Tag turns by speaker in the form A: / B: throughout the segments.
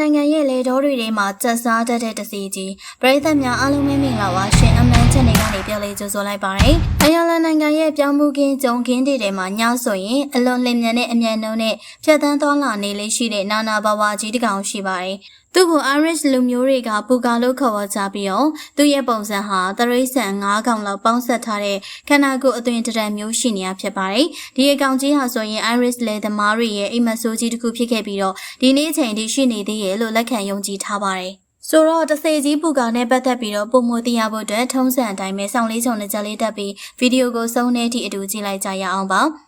A: နိုင်ငံရဲ့လေတော်တွေထဲမှာကျက်စားတတ်တဲ့တစီကြီးပရိသတ်များအားလုံးပဲမင်္ဂလာပါရှင်အမှန်ချက်နေကနေပြောလေးကြိုဆိုလိုက်ပါရစေ။အိုင်ယာလန်နိုင်ငံရဲ့ပြောင်းမှုခင်းဂျုံခင်းတွေထဲမှာညဆိုရင်အလွန်လင်မြန်တဲ့အမြန်နှုန်းနဲ့ဖြတ်သန်းသွားလာနေလေးရှိတဲ့နာနာဘဝကြီးတစ်ကောင်ရှိပါတယ်။ သူ့ကို Irish လူမျိုးတွေကပူကာလို့ခေါ်ဝေါ်ကြပြီးတော့သူ့ရဲ့ပုံစံဟာသရိษံ၅កောင်လောက်ပေါင်းဆက်ထားတဲ့ခန္ဓာကိုယ်အသွင်တရံမျိုးရှိနေရဖြစ်ပါတယ်။ဒီအကောင်ကြီးဟာဆိုရင် Irish လေသမားတွေရဲ့အိမ်မက်ဆိုးကြီးတစ်ခုဖြစ်ခဲ့ပြီးတော့ဒီနေ့အချိန်ထိရှိနေသေးရဲ့လို့လက်ခံယုံကြည်ထားပါတယ်။ဆိုတော့တစေကြီးပူကာနဲ့ပတ်သက်ပြီးတော့ပုံမသိရဖို့အတွက်ထုံးစံအတိုင်းပဲစောင့်လေးချုံနဲ့ကြလေးတက်ပြီးဗီဒီယိုကိုစုံနေသည့်အတူကြည့်လိုက်ကြရအောင်ပါ။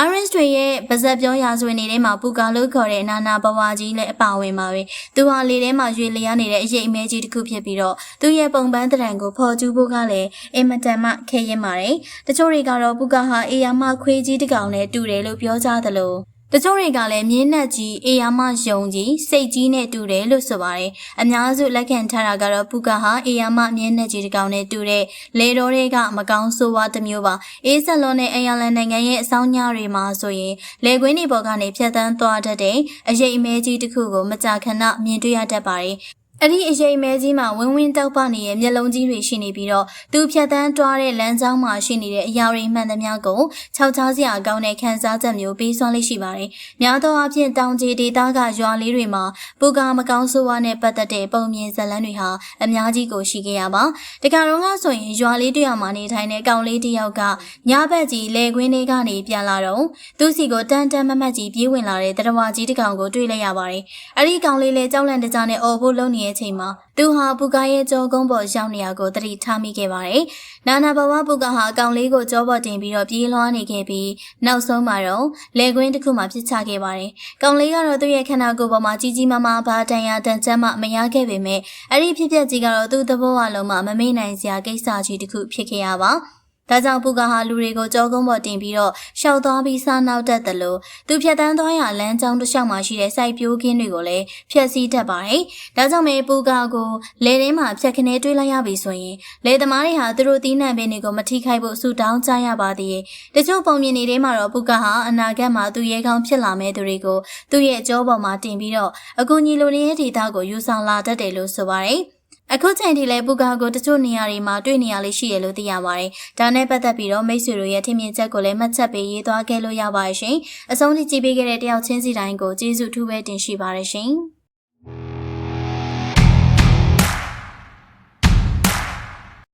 A: Orange တွေရဲ့ပါဇက်ပြောရာဇဝင်တွေထဲမှာပူကာလို့ခေါ်တဲ့နာနာဘဝကြီးလည်းအပါဝင်ပါပဲ။သူဟာလေထဲမှာရွေလျားနေတဲ့အရေးအမဲကြီးတစ်ခုဖြစ်ပြီးတော့သူ့ရဲ့ပုံပန်းတရံကိုဖော်ကျူးဖို့ကလည်းအင်မတန်မှခဲရင်ပါတယ်။တချို့တွေကတော့ပူကာဟာအေယာမခွေးကြီးတစ်ကောင်နဲ့တူတယ်လို့ပြောကြသလို တချို့တွေကလည်းမြင်းနဲ့ကြီးအေယာမယုံကြီးစိတ်ကြီးနဲ့တူတယ်လို့ဆိုပါတယ်။အများစုလက်ခံထားတာကတော့ပူကာဟာအေယာမမြင်းနဲ့ကြီးတစ်ကောင်နဲ့တူတဲ့လေတော်တွေကမကောင်းဆိုးဝါးတစ်မျိုးပါ။အေးဆက်လွန်တဲ့အယလန်နိုင်ငံရဲ့အဆောင်ညတွေမှာဆိုရင်လေကွင်းတွေပေါ်ကနေဖြတ်တန်းသွားတတ်တဲ့အရေးအမဲကြီးတစ်ခုကိုမကြာခဏမြင်တွေ့ရတတ်ပါတယ်။ အဲ့ဒီအရေးမဲကြီးမှာဝင်းဝင်းတောက်ပနေတဲ့မျက်လုံးကြီးတွေရှိနေပြီးတော့သူဖြတ်တန်းတွားတဲ့လမ်းကြောင်းမှာရှိနေတဲ့အရာတွေမှန်သမျှကိုခြောက်ချားစရာကောင်းတဲ့ခန်းစားချက်မျိုးပေးစွမ်းလေးရှိပါတယ်။များသောအားဖြင့်တောင်ကြီးဒေသကရွာလေးတွေမှာပူကာမကောင်းဆိုးဝါးနဲ့ပတ်သက်တဲ့ပုံမြင်ဇာတ်လမ်းတွေဟာအများကြီးကိုရှိခဲ့ရပါ။တခါတော့ကဆိုရင်ရွာလေးတစ်ရွာမှာနေထိုင်တဲ့ကောင်လေးတစ်ယောက်ကညဘက်ကြီးလေကွင်းလေးကနေပြန်လာတော့သူစီကိုတန်တန်မမတ်ကြီးပြေးဝင်လာတဲ့တရဝါကြီးတစ်ကောင်ကိုတွေ့လိုက်ရပါတယ်။အဲ့ဒီကောင်လေးလည်းကြောက်လန့်တကြားနဲ့အော်ဖို့လုံနေတဲ့အချိန်မှာသူဟာပူကာရဲ့ကြောကုန်းပေါ်ရောက်နေရကိုတတိထားမိခဲ့ပါတယ်။နာနာဘဝပူကာဟာအကောင်လေးကိုကြောပေါ်တင်ပြီးတော့ပြေးလွှားနေခဲ့ပြီးနောက်ဆုံးမှာတော့လေကွင်းတစ်ခုမှပြစ်ချခဲ့ပါတယ်။ကောင်လေးကတော့သူ့ရဲ့ခန္ဓာကိုယ်ပေါ်မှာကြီးကြီးမားမားဘာတန်ရာတန်ချမ်းမှမရခဲ့ပေမဲ့အဲ့ဒီဖြစ်ပျက်ကြီးကတော့သူ့သဘောအလုံးမှာမမေ့နိုင်စရာကိစ္စကြီးတစ်ခုဖြစ်ခဲ့ရပါ။ ဒါကြောင့်ပူကာဟာလူတွေကိုကြောကုန်းပေါ်တင်ပြီးတော့ရှောက်သွားပြီးစားနောက်တတ်တယ်လို့သူဖြတ်တန်းသွားရလမ်းကြောင်းတစ်လျှောက်မှာရှိတဲ့စိုက်ပျိုးခင်းတွေကိုလည်းဖျက်ဆီးတတ်ပါတယ်။ဒါကြောင့်မေပူကာကိုလေထဲမှာဖြတ်ခနဲတွေးလိုက်ရပြီဆိုရင်လေသမားတွေဟာသူတို့တီးနှံပင်တွေကိုမထိခိုက်ဖို့ဆူတောင်းကြရပါသေးတယ်။တချို့ပုံမြင်တွေထဲမှာတော့ပူကာဟာအနာဂတ်မှာသူရဲကောင်းဖြစ်လာမဲ့သူတွေကိုသူ့ရဲ့ကြောပေါ်မှာတင်ပြီးတော့အကူအညီလိုနေတဲ့ဒေသကိုယူဆောင်လာတတ်တယ်လို့ဆိုပါတယ်။ အခုချိန်ထိလည်းပူကာကိုတချို့နေရာတွေမှာတွေ့နေရလေးရှိရလို့သိရပါတယ်။ဒါနဲ့ပတ်သက်ပြီးတော့မိတ်ဆွေတို့ရဲ့ထင်မြင်ချက်ကိုလည်းမှတ်ချက်ပေးရေးသွားခဲ့လို့ရပါတယ်ရှင်။အဆုံးထိကြည့်ပေးခဲ့တဲ့တယောက်ချင်းစီတိုင်းကိုကျေးဇူးထူးပဲတင်ရှိပါတယ်ရှင်။